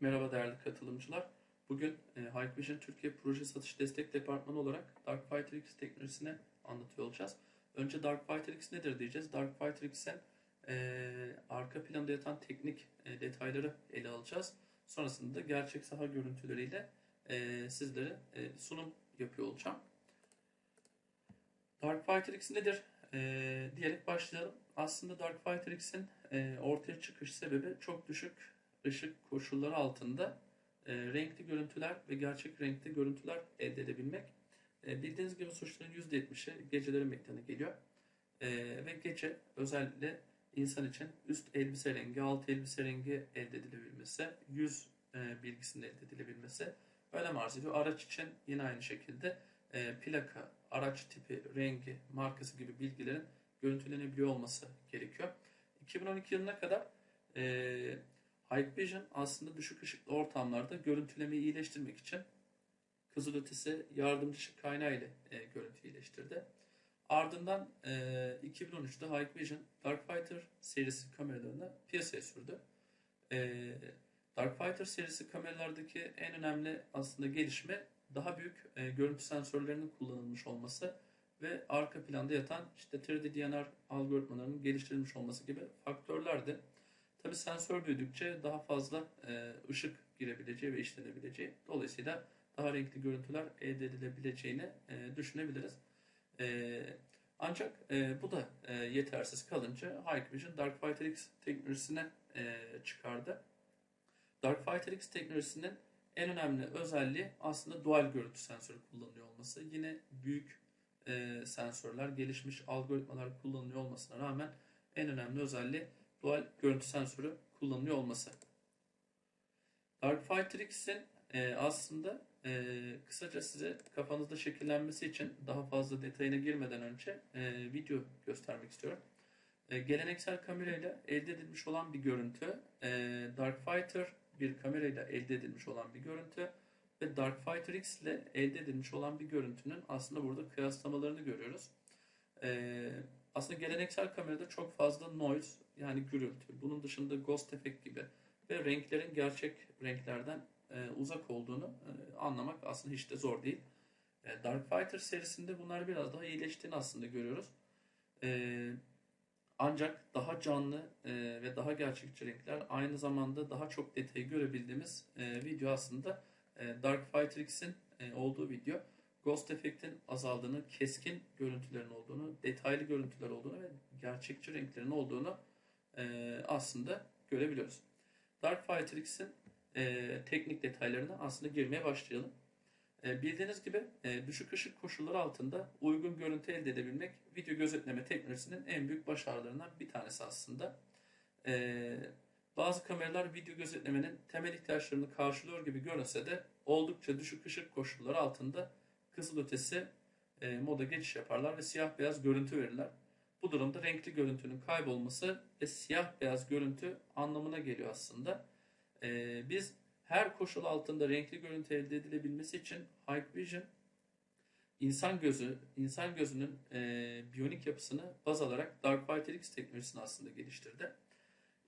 Merhaba değerli katılımcılar. Bugün e, Hikvision Türkiye Proje Satış Destek Departmanı olarak Darkfighter X teknolojisini anlatıyor olacağız. Önce Darkfighter X nedir diyeceğiz. Darkfighter X'in e, arka planda yatan teknik e, detayları ele alacağız. Sonrasında da gerçek saha görüntüleriyle e, sizlere e, sunum yapıyor olacağım. Darkfighter X nedir e, diyerek başlayalım. Aslında Darkfighter X'in e, ortaya çıkış sebebi çok düşük ışık koşulları altında e, renkli görüntüler ve gerçek renkli görüntüler elde edebilmek. E, bildiğiniz gibi suçların %70'i gecelerin meydana geliyor. E, ve gece özellikle insan için üst elbise rengi, alt elbise rengi elde edilebilmesi, yüz e, bilgisinin elde edilebilmesi önem arz ediyor. Araç için yine aynı şekilde e, plaka, araç tipi, rengi, markası gibi bilgilerin görüntülenebiliyor olması gerekiyor. 2012 yılına kadar e, Hikvision aslında düşük ışıklı ortamlarda görüntülemeyi iyileştirmek için kızılötesi yardımcı ışık kaynağı ile e, görüntüyü iyileştirdi. Ardından e, 2013'te Hikvision Darkfighter serisi kameralarını piyasaya sürdü. E, Darkfighter serisi kameralardaki en önemli aslında gelişme daha büyük e, görüntü sensörlerinin kullanılmış olması ve arka planda yatan işte 3D DNR algoritmalarının geliştirilmiş olması gibi faktörlerdi. Tabi sensör büyüdükçe daha fazla e, ışık girebileceği ve işlenebileceği. Dolayısıyla daha renkli görüntüler elde edilebileceğini e, düşünebiliriz. E, ancak e, bu da e, yetersiz kalınca Hikvision Darkfighter X teknolojisine e, çıkardı. Darkfighter X teknolojisinin en önemli özelliği aslında dual görüntü sensörü kullanılıyor olması. Yine büyük e, sensörler, gelişmiş algoritmalar kullanılıyor olmasına rağmen en önemli özelliği dual görüntü sensörü kullanılıyor olması. Darkfighter X'in e, aslında e, kısaca size kafanızda şekillenmesi için daha fazla detayına girmeden önce e, video göstermek istiyorum. E, geleneksel kamerayla elde edilmiş olan bir görüntü, e, Darkfighter bir kamerayla elde edilmiş olan bir görüntü ve Darkfighter X ile elde edilmiş olan bir görüntünün aslında burada kıyaslamalarını görüyoruz. E, aslında geleneksel kamerada çok fazla noise yani gürültü, bunun dışında ghost effect gibi ve renklerin gerçek renklerden e, uzak olduğunu e, anlamak aslında hiç de zor değil. E, Darkfighter serisinde bunlar biraz daha iyileştiğini aslında görüyoruz. E, ancak daha canlı e, ve daha gerçekçi renkler aynı zamanda daha çok detayı görebildiğimiz e, video aslında e, Darkfighter X'in e, olduğu video. Ghost Effect'in azaldığını, keskin görüntülerin olduğunu, detaylı görüntüler olduğunu ve gerçekçi renklerin olduğunu e, aslında görebiliyoruz. Darkfighter X'in e, teknik detaylarına aslında girmeye başlayalım. E, bildiğiniz gibi düşük ışık koşulları altında uygun görüntü elde edebilmek video gözetleme teknolojisinin en büyük başarılarından bir tanesi aslında. Bazı kameralar video gözetlemenin temel ihtiyaçlarını karşılıyor gibi görünse de oldukça düşük ışık koşulları altında kızılötesi e, moda geçiş yaparlar ve siyah beyaz görüntü verirler. Bu durumda renkli görüntünün kaybolması ve siyah beyaz görüntü anlamına geliyor aslında. E, biz her koşul altında renkli görüntü elde edilebilmesi için Hikvision insan gözü, insan gözünün e, biyonik yapısını baz alarak Darkfighter X teknolojisini aslında geliştirdi.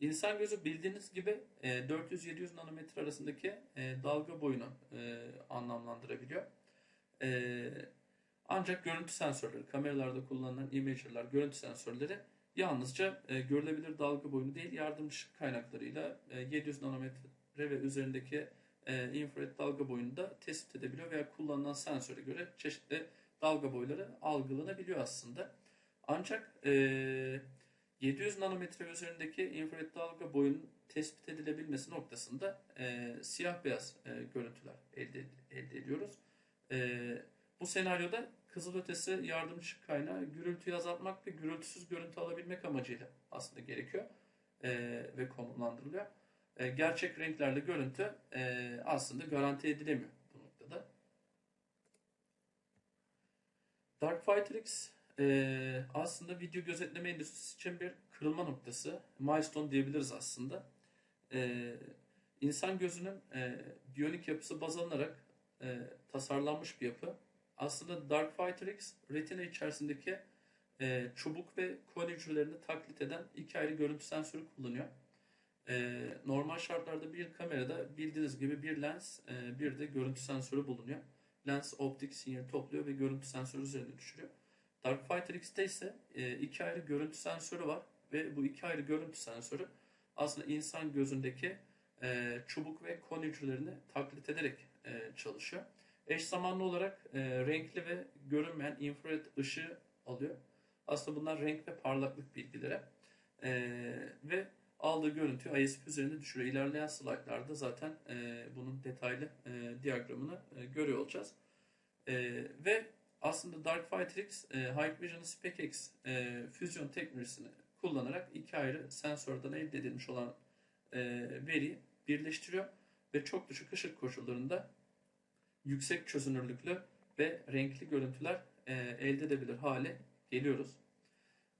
İnsan gözü bildiğiniz gibi e, 400-700 nanometre arasındaki e, dalga boyunu e, anlamlandırabiliyor. E, ancak görüntü sensörleri, kameralarda kullanılan imager'lar, görüntü sensörleri yalnızca e, görülebilir dalga boyunu değil, yardımcı kaynaklarıyla e, 700 nanometre ve üzerindeki e, infrared dalga boyunu da tespit edebiliyor veya kullanılan sensöre göre çeşitli dalga boyları algılanabiliyor aslında. Ancak e, 700 nanometre üzerindeki infrared dalga boyunun tespit edilebilmesi noktasında e, siyah beyaz e, görüntüler elde, elde ediyoruz. E, bu senaryoda kızılötesi yardımcı kaynağı gürültüyü azaltmak ve gürültüsüz görüntü alabilmek amacıyla aslında gerekiyor e, ve konumlandırılıyor. E, gerçek renklerle görüntü e, aslında garanti edilemiyor bu noktada. Darkfighter X e, aslında video gözetleme endüstrisi için bir kırılma noktası, milestone diyebiliriz aslında. E, insan gözünün e, biyonik yapısı baz alınarak e, tasarlanmış bir yapı. Aslında Darkfighter X, retina içerisindeki e, çubuk ve kon hücrelerini taklit eden iki ayrı görüntü sensörü kullanıyor. E, normal şartlarda bir kamerada bildiğiniz gibi bir lens, e, bir de görüntü sensörü bulunuyor. Lens optik sinyal topluyor ve görüntü sensörü üzerine düşürüyor. Darkfighter X'te ise e, iki ayrı görüntü sensörü var ve bu iki ayrı görüntü sensörü aslında insan gözündeki e, çubuk ve kon hücrelerini taklit ederek e, çalışıyor. Eş zamanlı olarak e, renkli ve görünmeyen infrared ışığı alıyor. Aslında bunlar renk ve parlaklık bilgileri. E, ve aldığı görüntüyü ISP üzerinde düşürüyor. İlerleyen slaytlarda zaten e, bunun detaylı e, diyagramını e, görüyor olacağız. E, ve aslında Darkfighter X, e, Hikvision SpecX e, füzyon teknolojisini kullanarak iki ayrı sensörden elde edilmiş olan e, veriyi birleştiriyor ve çok düşük ışık koşullarında yüksek çözünürlüklü ve renkli görüntüler e, elde edebilir hale geliyoruz.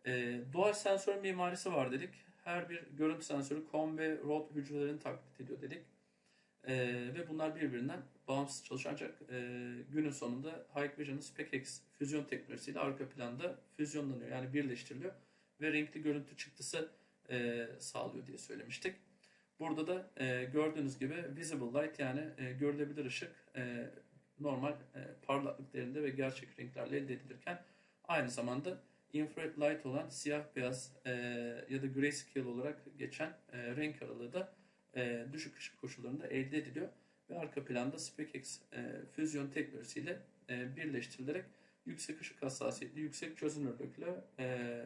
E, doğal sensör mimarisi var dedik. Her bir görüntü sensörü COM ve ROD hücrelerini taklit ediyor dedik. E, ve bunlar birbirinden bağımsız çalışıyor. E, günün sonunda Hikvision'ın SpecX füzyon teknolojisiyle arka planda füzyonlanıyor. Yani birleştiriliyor ve renkli görüntü çıktısı e, sağlıyor diye söylemiştik. Burada da e, gördüğünüz gibi visible light yani e, görülebilir ışık e, normal e, parlaklık değerinde ve gerçek renklerle elde edilirken aynı zamanda infrared light olan siyah beyaz e, ya da grayscale olarak geçen e, renk aralığı da e, düşük ışık koşullarında elde ediliyor ve arka planda SpecX e, füzyon teknolojisiyle e, birleştirilerek yüksek ışık hassasiyetli, yüksek çözünürlüklü e,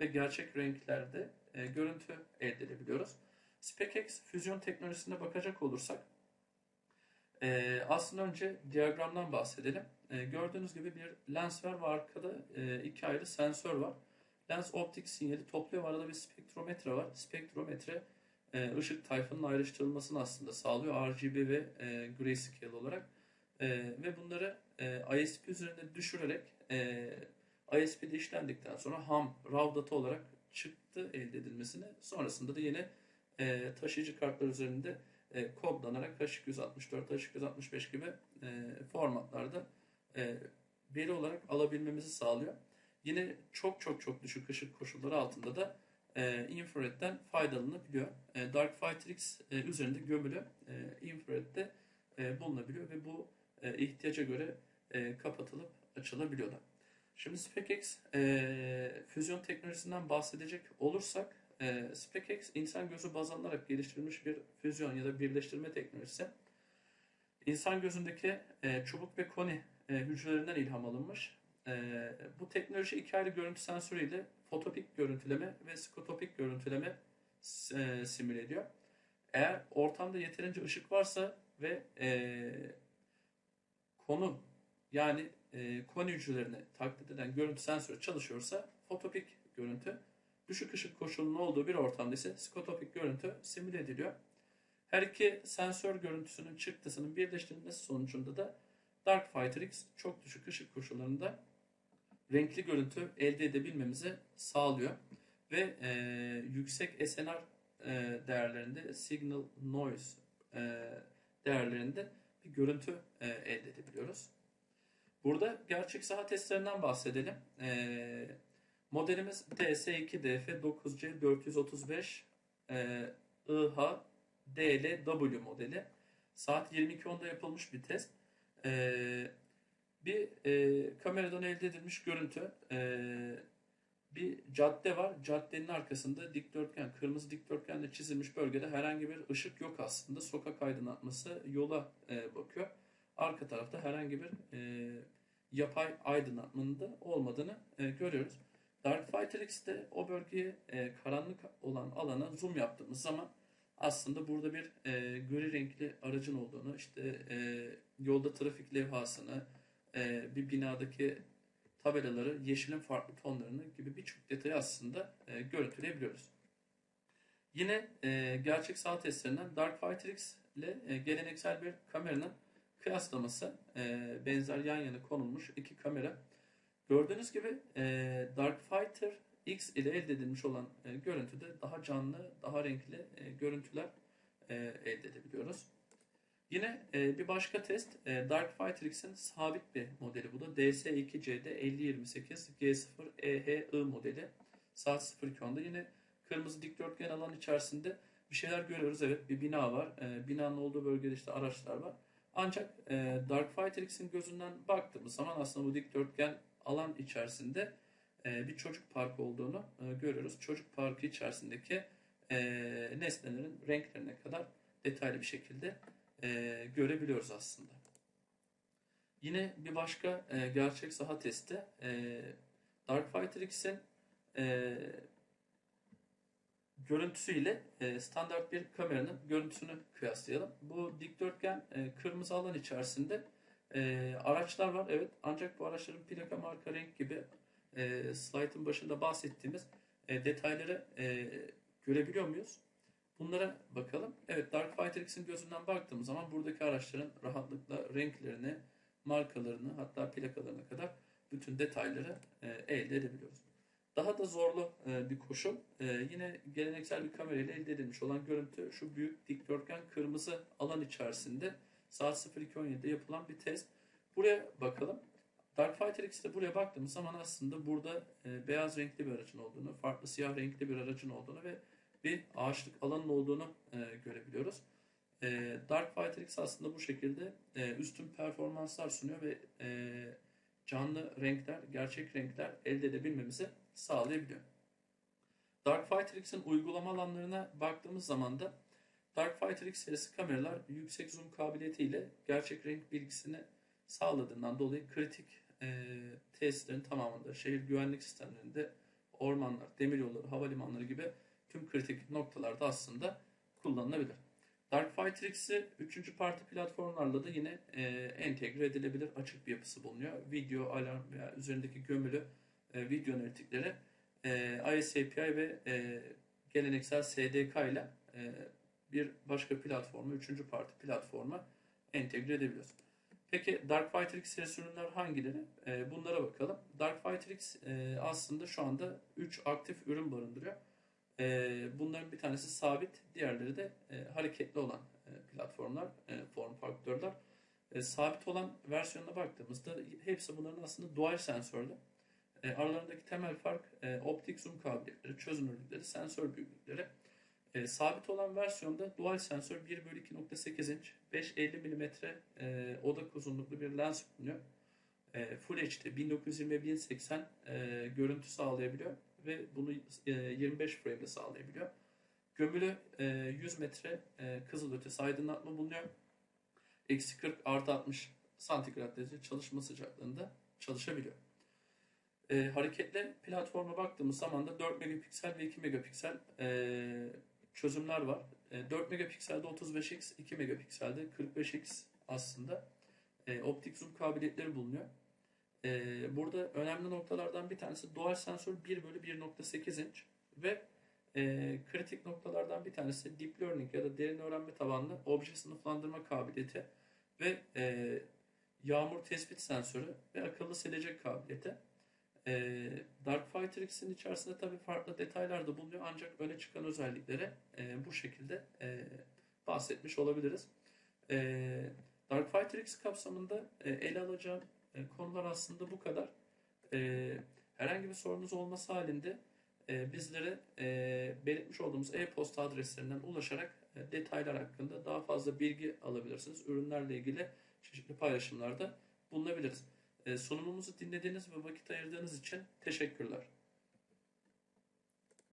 ve gerçek renklerde e, görüntü elde edebiliyoruz. SpecX füzyon teknolojisine bakacak olursak e, aslında önce diyagramdan bahsedelim. E, gördüğünüz gibi bir lens var ve arkada e, iki ayrı sensör var. Lens optik sinyali topluyor. Arada bir spektrometre var. Spektrometre e, ışık tayfının ayrıştırılmasını aslında sağlıyor. RGB ve e, grayscale olarak. E, ve bunları e, ISP üzerinde düşürerek e, ISP'de işlendikten sonra ham, RAW data olarak çıktı elde edilmesini sonrasında da yine e, taşıyıcı kartlar üzerinde e, kodlanarak H264, H265 gibi e, formatlarda e, veri olarak alabilmemizi sağlıyor. Yine çok çok çok düşük ışık koşulları altında da e, infrared'den faydalanabiliyor. E, Darkfighter X e, üzerinde gömülü e, infrared'de e, bulunabiliyor ve bu e, ihtiyaca göre e, kapatılıp açılabiliyor da. Şimdi SpecX e, füzyon teknolojisinden bahsedecek olursak e, SpecX insan gözü baz alınarak geliştirilmiş bir füzyon ya da birleştirme teknolojisi. İnsan gözündeki e, çubuk ve koni e, hücrelerinden ilham alınmış. E, bu teknoloji iki ayrı görüntü sensörüyle fotopik görüntüleme ve skotopik görüntüleme e, simüle ediyor. Eğer ortamda yeterince ışık varsa ve e, konu yani e, koni hücrelerini taklit eden görüntü sensörü çalışıyorsa fotopik görüntü, düşük ışık koşulunun olduğu bir ortamda ise skotopik görüntü simüle ediliyor. Her iki sensör görüntüsünün çıktısının birleştirilmesi sonucunda da Darkfighter X çok düşük ışık koşullarında renkli görüntü elde edebilmemizi sağlıyor. Ve e, yüksek SNR e, değerlerinde, signal noise e, değerlerinde bir görüntü e, elde edebiliyoruz. Burada gerçek saha testlerinden bahsedelim. E, modelimiz TS2DF9C435 e, IH DLW modeli. Saat 22.10'da yapılmış bir test. E, bir e, kameradan elde edilmiş görüntü. E, bir cadde var. Caddenin arkasında dikdörtgen, kırmızı dikdörtgenle çizilmiş bölgede herhangi bir ışık yok aslında. Sokak aydınlatması yola e, bakıyor. Arka tarafta herhangi bir e, yapay aydınlatmanın da olmadığını e, görüyoruz. Darkfighter X'te o bölgeye e, karanlık olan alana zoom yaptığımız zaman aslında burada bir e, gri renkli aracın olduğunu, işte e, yolda trafik levhasını, e, bir binadaki tabelaları, yeşilin farklı tonlarını gibi birçok detayı aslında e, görüntüleyebiliyoruz. Yine e, gerçek saat testlerinden Darkfighter X ile e, geleneksel bir kameranın kıyaslaması e, benzer yan yana konulmuş iki kamera. Gördüğünüz gibi e, Darkfighter X ile elde edilmiş olan e, görüntüde daha canlı, daha renkli e, görüntüler e, elde edebiliyoruz. Yine e, bir başka test e, Darkfighter X'in sabit bir modeli bu da DS2CD 5028 G0EHI modeli saat 02.10'da yine kırmızı dikdörtgen alan içerisinde bir şeyler görüyoruz. Evet bir bina var. E, binanın olduğu bölgede işte araçlar var. Ancak e, Darkfighter X'in gözünden baktığımız zaman aslında bu dikdörtgen alan içerisinde e, bir çocuk parkı olduğunu e, görüyoruz. Çocuk parkı içerisindeki e, nesnelerin renklerine kadar detaylı bir şekilde görebiliyoruz aslında. Yine bir başka gerçek saha testi e, Darkfighter X'in görüntüsüyle standart bir kameranın görüntüsünü kıyaslayalım. Bu dikdörtgen kırmızı alan içerisinde e, araçlar var evet ancak bu araçların plaka marka renk gibi e, slaytın başında bahsettiğimiz e, detayları e, görebiliyor muyuz? Bunlara bakalım. Evet Dark Fighter X'in gözünden baktığımız zaman buradaki araçların rahatlıkla renklerini, markalarını hatta plakalarına kadar bütün detayları e, elde edebiliyoruz. Daha da zorlu e, bir koşul. E, yine geleneksel bir kamerayla elde edilmiş olan görüntü şu büyük dikdörtgen kırmızı alan içerisinde saat 02.17'de yapılan bir test. Buraya bakalım. Dark Fighter X'te buraya baktığımız zaman aslında burada e, beyaz renkli bir aracın olduğunu, farklı siyah renkli bir aracın olduğunu ve bir ağaçlık alanın olduğunu e, görebiliyoruz. E, Dark Fighter X aslında bu şekilde e, üstün performanslar sunuyor ve e, canlı renkler, gerçek renkler elde edebilmemizi sağlayabiliyor. Dark Fighter X'in uygulama alanlarına baktığımız zaman da Dark Fighter X serisi kameralar yüksek zoom kabiliyetiyle gerçek renk bilgisini sağladığından dolayı kritik e, tesislerin tamamında, şehir güvenlik sistemlerinde, ormanlar, demiryolları, havalimanları gibi tüm kritik noktalarda aslında kullanılabilir. Dark Fighter X'i 3. parti platformlarla da yine e, entegre edilebilir açık bir yapısı bulunuyor. Video, alarm veya üzerindeki gömülü e, video analitikleri e, ISAPI ve e, geleneksel SDK ile e, bir başka platforma, 3. parti platforma entegre edebiliyoruz. Peki Dark Fighter X serisi ürünler hangileri? E, bunlara bakalım. Dark Fighter X e, aslında şu anda 3 aktif ürün barındırıyor. E, bunların bir tanesi sabit, diğerleri de e, hareketli olan e, platformlar, e, form faktörler. E, sabit olan versiyonuna baktığımızda hepsi bunların aslında dual sensörlü. E, aralarındaki temel fark e, optik zoom kabiliyetleri, çözünürlükleri, sensör büyüklükleri. E, sabit olan versiyonda dual sensör 1 bölü 2.8 inç 550 mm e, odak uzunluklu bir lens bulunuyor. E, Full HD 1920 1080 e, görüntü sağlayabiliyor ve bunu e, 25 frame ile sağlayabiliyor. Gömülü e, 100 metre e, kızılötesi aydınlatma bulunuyor. Eksi 40 artı 60 santigrat derece çalışma sıcaklığında çalışabiliyor. E, hareketli platforma baktığımız zaman da 4 megapiksel ve 2 megapiksel e, çözümler var. E, 4 megapikselde 35x, 2 megapikselde 45x aslında e, optik zoom kabiliyetleri bulunuyor. E, burada önemli noktalardan bir tanesi dual sensör 1 bölü 1.8 inç ve e, kritik noktalardan bir tanesi deep learning ya da derin öğrenme tabanlı obje sınıflandırma kabiliyeti ve e, yağmur tespit sensörü ve akıllı silecek kabiliyeti. E, Dark Fighter X'in içerisinde tabii farklı detaylar da bulunuyor ancak öne çıkan özellikleri e, bu şekilde e, bahsetmiş olabiliriz. E, Dark Fighter X kapsamında e, ele alacağım e, konular aslında bu kadar. E, herhangi bir sorunuz olması halinde e, bizlere e, belirtmiş olduğumuz e-posta adreslerinden ulaşarak e, detaylar hakkında daha fazla bilgi alabilirsiniz. Ürünlerle ilgili çeşitli paylaşımlarda bulunabiliriz. E, sunumumuzu dinlediğiniz ve vakit ayırdığınız için teşekkürler.